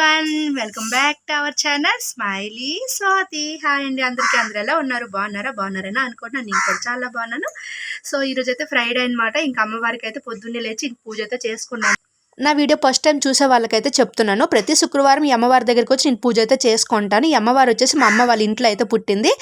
One welcome back to our channel smiley Swathi hi అండి అందరికీ అందరూ ఎలా ఉన్నారు? బాగున్నారా? బాగున్నారని అనుకుంటున్నాను. నేను కూడా చాలా బాగున్నాను. సో ఈరోజు అయితే ఫ్రైడే అనమాట ఇంకా అమ్మవారికి అయితే పొద్దున్నే లేచి ఇంక పూజ అయితే చేసుకున్నాను. నా వీడియో ఫస్ట్ టైం చూసే వాళ్ళకైతే చెప్తున్నాను. ప్రతి శుక్రవారం ఈ అమ్మవారి దగ్గరికి వచ్చి నేను పూజ అయితే చేసుకుంటాను. ఈ అమ్మవారు వచ్చేసి మా అమ్మ వాళ్ళ ఇంట్లో అయితే పుట్టింది.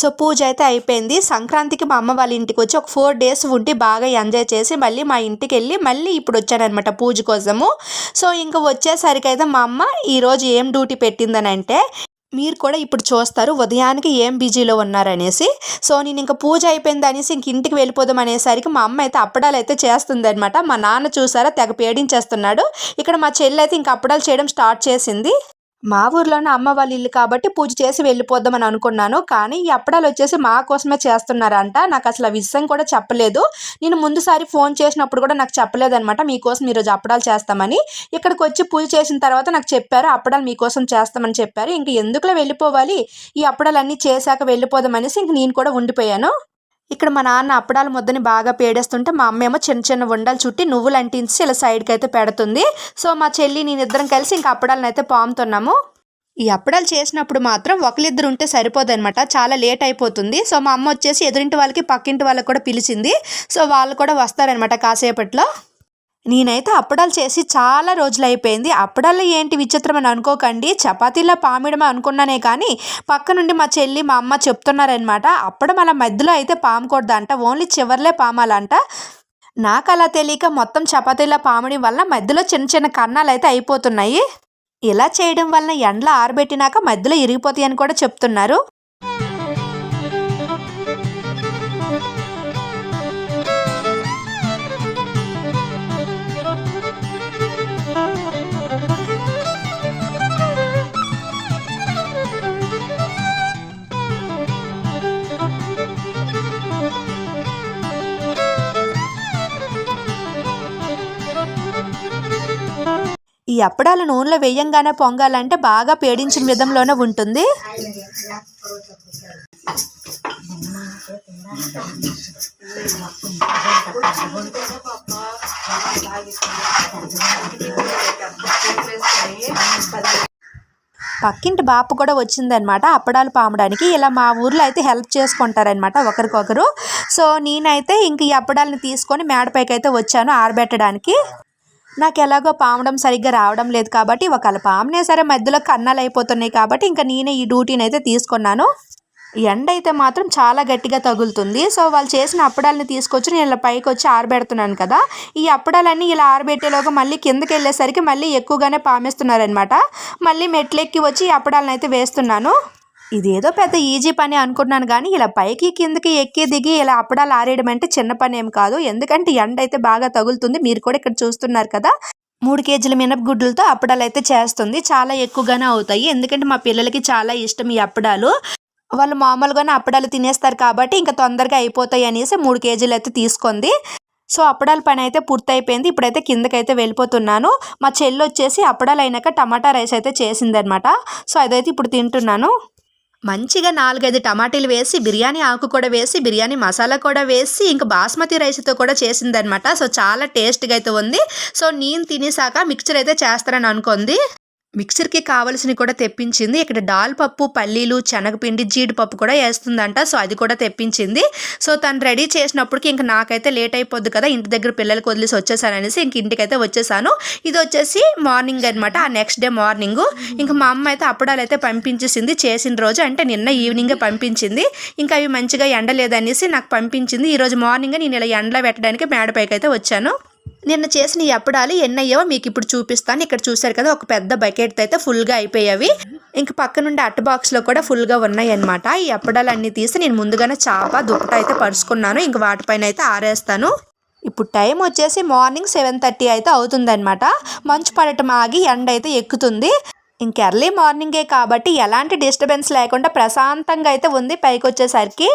సో పూజ అయితే అయిపోయింది. సంక్రాంతికి మా అమ్మ వాళ్ళ ఇంటికి వచ్చి ఒక ఫోర్ డేస్ ఉండి బాగా ఎంజాయ్ చేసి మళ్ళీ మా ఇంటికి వెళ్ళి మళ్ళీ ఇప్పుడు వచ్చానమాట పూజ కోసము. సో ఇంకా వచ్చేసరికి అయితే మా అమ్మ ఈరోజు ఏం డ్యూటీ పెట్టిందనంటే మీరు కూడా ఇప్పుడు చూస్తారు ఉదయానికి ఏం బిజీలో ఉన్నారనేసి. సో నేను ఇంకా పూజ అయిపోయింది అనేసి ఇంక ఇంటికి వెళ్ళిపోదాం అనేసరికి మా అమ్మ అయితే అప్పడాలు అయితే చేస్తుంది అనమాట మా నాన్న చూసారా తెగ పేడించేస్తున్నాడు. ఇక్కడ మా చెల్లి అయితే ఇంక అప్పడాలు చేయడం స్టార్ట్ చేసింది. మా ఊర్లోనే అమ్మ వాళ్ళ ఇల్లు కాబట్టి పూజ చేసి వెళ్ళిపోద్దామని అనుకున్నాను. కానీ ఈ అప్పడాలు వచ్చేసి మా కోసమే చేస్తున్నారంట. నాకు అసలు ఆ విషయం కూడా చెప్పలేదు. నేను ముందుసారి ఫోన్ చేసినప్పుడు కూడా నాకు చెప్పలేదనమాట మీకోసం ఈరోజు అప్పడాలు చేస్తామని. ఇక్కడికి వచ్చి పూజ చేసిన తర్వాత నాకు చెప్పారు అప్పడాలు మీకోసం చేస్తామని చెప్పారు. ఇంక ఎందుకులో వెళ్ళిపోవాలి? ఈ అప్పడాలు అన్నీ చేశాక వెళ్ళిపోదామనేసి ఇంక నేను కూడా ఉండిపోయాను. ఇక్కడ మా నాన్న అప్పడాల ముద్దని బాగా పేడేస్తుంటే మా అమ్మ ఏమో చిన్న చిన్న ఉండలు చుట్టి నువ్వులు అంటించి ఇలా సైడ్కి అయితే పెడుతుంది. సో మా చెల్లి నేను ఇద్దరం కలిసి ఇంకా అప్పడాలను అయితే పాముతున్నాము. ఈ అప్పడాలు చేసినప్పుడు మాత్రం ఒకరిద్దరు ఉంటే సరిపోదనమాట చాలా లేట్ అయిపోతుంది. సో మా అమ్మ వచ్చేసి ఎదురింటి వాళ్ళకి పక్కింటి వాళ్ళకి కూడా పిలిచింది. సో వాళ్ళు కూడా వస్తారనమాట కాసేపట్లో. నేనైతే అప్పడాలు చేసి చాలా రోజులు అయిపోయింది అప్పడాలు ఏంటి విచిత్రం అని అనుకోకండి. చపాతీలో పామిడమే అనుకున్నానే కానీ పక్క నుండి మా చెల్లి మా అమ్మ చెప్తున్నారనమాట అప్పడం అలా మధ్యలో అయితే పామకూడదంట ఓన్లీ చివర్లే పామాలంట. నాకు అలా తెలియక మొత్తం చపాతీలో పామడం వల్ల మధ్యలో చిన్న చిన్న కన్నాలు అయితే అయిపోతున్నాయి. ఇలా చేయడం వలన ఎండలో ఆరబెట్టినాక మధ్యలో ఇరిగిపోతాయి అని కూడా చెప్తున్నారు. ఈ అప్పడాల నూనెలో వేయంగానే పొంగాలంటే బాగా పేడించిన విధంలోనే ఉంటుంది. పక్కింటి బాపు కూడా వచ్చిందనమాట అప్పడాలు పామడానికి. ఇలా మా ఊర్లో అయితే హెల్ప్ చేసుకుంటారనమాట ఒకరికొకరు. సో నేనైతే ఇంక ఈ అప్పడాలను తీసుకొని మేడపైకి అయితే వచ్చాను ఆరబెట్టడానికి. నాకు ఎలాగో పామడం సరిగ్గా రావడం లేదు కాబట్టి ఒకవేళ పామనే సరే మధ్యలో కన్నాలు అయిపోతున్నాయి కాబట్టి ఇంకా నేనే ఈ డ్యూటీని అయితే తీసుకున్నాను. ఎండ అయితే మాత్రం చాలా గట్టిగా తగులుతుంది. సో వాళ్ళు చేసిన అప్పడాలని తీసుకొచ్చి నేను ఇలా పైకి వచ్చి ఆరబెడుతున్నాను కదా. ఈ అప్పడాలన్నీ ఇలా ఆరబెట్టేలోగా మళ్ళీ కిందకి వెళ్ళేసరికి మళ్ళీ ఎక్కువగానే పామేస్తున్నారనమాట మళ్ళీ మెట్లెక్కి వచ్చి ఈ అప్పడాలను అయితే వేస్తున్నాను. ఇదేదో పెద్ద ఈజీ పని అనుకున్నాను కానీ ఇలా పైకి కిందకి ఎక్కి దిగి ఇలా అప్పడాలు ఆరేయడం అంటే చిన్న పని ఏం కాదు. ఎందుకంటే ఎండ అయితే బాగా తగులుతుంది. మీరు కూడా ఇక్కడ చూస్తున్నారు కదా. మూడు కేజీల మినపగుడ్లతో అప్పడాలు అయితే చేస్తుంది. చాలా ఎక్కువగానే అవుతాయి. ఎందుకంటే మా పిల్లలకి చాలా ఇష్టం ఈ అప్పడాలు. వాళ్ళు మామూలుగానే అప్పడాలు తినేస్తారు కాబట్టి ఇంకా తొందరగా అయిపోతాయి అనేసి మూడు కేజీలు అయితే తీసుకుంది. సో అప్పడాల పని అయితే పూర్తయిపోయింది. ఇప్పుడైతే కిందకైతే వెళ్ళిపోతున్నాను. మా చెల్లి వచ్చేసి అప్పడాలు అయినాక టమాటా రైస్ అయితే చేసిందనమాట సో అదైతే ఇప్పుడు తింటున్నాను. మంచిగా నాలుగైదు టమాటీలు వేసి బిర్యానీ ఆకు కూడా వేసి బిర్యానీ మసాలా కూడా వేసి ఇంకా బాస్మతి రైస్తో కూడా చేసిందనమాట సో చాలా టేస్ట్గా అయితే ఉంది. సో నేను తినేసాక మిక్చర్ అయితే చేస్తారని అనుకుంది. మిక్సర్కి కావలసినవి కూడా తెప్పించింది. ఇక్కడ దాల్ పప్పు పల్లీలు శనగపిండి జీడిపప్పు కూడా వేస్తుందంట. సో అది కూడా తెప్పించింది. సో తను రెడీ చేసినప్పటికి ఇంకా నాకైతే లేట్ అయిపోద్ది కదా. ఇంటి దగ్గర పిల్లలకి వదిలేసి వచ్చేసాను అనేసి ఇంక ఇంటికైతే వచ్చేసాను. ఇది వచ్చేసి మార్నింగ్ అనమాట ఆ నెక్స్ట్ డే మార్నింగ్. ఇంకా మా అమ్మ అయితే అప్పడాలు అయితే పంపించేసింది. చేసిన రోజు అంటే నిన్న ఈవినింగే పంపించింది. ఇంకా అవి మంచిగా ఎండలేదనేసి నాకు పంపించింది. ఈరోజు మార్నింగ్ నేను ఇలా ఎండలో పెట్టడానికి మేడపైకి అయితే వచ్చాను. నిన్న చేసిన ఈ అప్పడాలు ఎన్ని మీకు ఇప్పుడు చూపిస్తాను. ఇక్కడ చూశారు కదా ఒక పెద్ద బకెట్ అయితే ఫుల్గా అయిపోయావి ఇంక పక్క నుండి అట్ట బాక్స్లో కూడా ఫుల్గా ఉన్నాయి అనమాట ఈ అప్పడాలన్నీ తీసి నేను ముందుగానే చాప దుప్పట అయితే పరుచుకున్నాను. ఇంక వాటిపైన అయితే ఆరేస్తాను. ఇప్పుడు టైం వచ్చేసి మార్నింగ్ సెవెన్ థర్టీ అయితే అవుతుందన్నమాట. మంచు పడటం ఆగి ఎండ అయితే ఎక్కుతుంది. ఇంక ఎర్లీ మార్నింగే కాబట్టి ఎలాంటి డిస్టర్బెన్స్ లేకుండా ప్రశాంతంగా అయితే ఉంది పైకి వచ్చేసరికి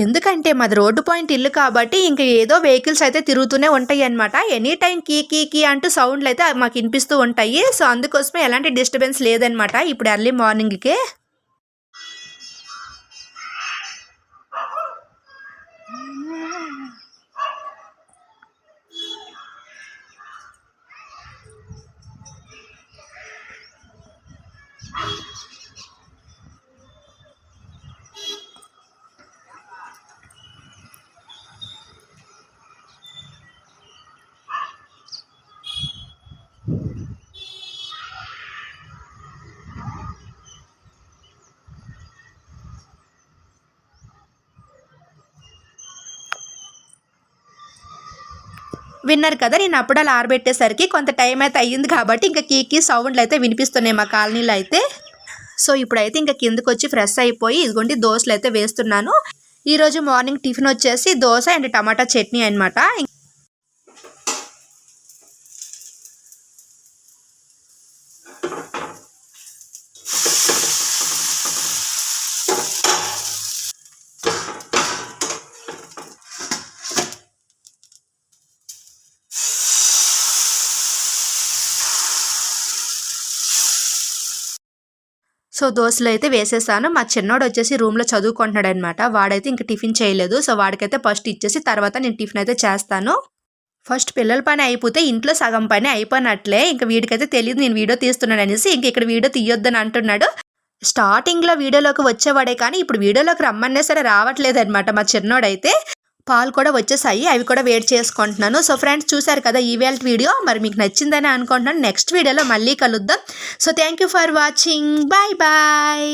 ఎందుకంటే మాది రోడ్డు పాయింట్ ఇల్లు కాబట్టి ఇంకా ఏదో వెహికల్స్ అయితే తిరుగుతూనే ఉంటాయి అనమాట ఎనీ టైం కీ కీ కీ అంటూ సౌండ్లు అయితే మాకు వినిపిస్తూ ఉంటాయి. సో అందుకోసమే ఎలాంటి డిస్టర్బెన్స్ లేదనమాట ఇప్పుడు ఎర్లీ మార్నింగ్కి. విన్నారు కదా నేను అప్పుడాలు ఆరబెట్టేసరికి కొంత టైం అయితే అయ్యింది కాబట్టి ఇంకా కీకి సౌండ్లు అయితే వినిపిస్తున్నాయి మా కాలనీలో అయితే. సో ఇప్పుడైతే ఇంకా కిందకు వచ్చి ఫ్రెష్ అయిపోయి ఇదిగోండి దోశలు అయితే వేస్తున్నాను. ఈరోజు మార్నింగ్ టిఫిన్ వచ్చేసి దోశ అండ్ టమాటా చట్నీ అనమాట సో దోశలు అయితే వేసేసాను మా చిన్నోడు వచ్చేసి రూమ్లో చదువుకుంటున్నాడు అనమాట వాడైతే ఇంకా టిఫిన్ చేయలేదు. సో వాడికైతే ఫస్ట్ ఇచ్చేసి తర్వాత నేను టిఫిన్ అయితే చేస్తాను. ఫస్ట్ పిల్లల పని అయిపోతే ఇంట్లో సగం పని అయిపోయినట్లే. ఇంకా వీడికైతే తెలియదు నేను వీడియో తీస్తున్నాను అనేసి ఇంక ఇక్కడ వీడియో తీయొద్దని అంటున్నాడు. స్టార్టింగ్లో వీడియోలోకి వచ్చేవాడే కానీ ఇప్పుడు వీడియోలోకి రమ్మన్నా సరే రావట్లేదు అనమాట మా చిన్నోడైతే. పాలు కూడా వచ్చేసాయి. అవి కూడా వేడి చేసుకుంటున్నాను. సో ఫ్రెండ్స్ చూసారు కదా ఈవేళ వీడియో. మరి మీకు నచ్చిందని అనుకుంటున్నాను. నెక్స్ట్ వీడియోలో మళ్ళీ కలుద్దాం. So thank you for watching bye bye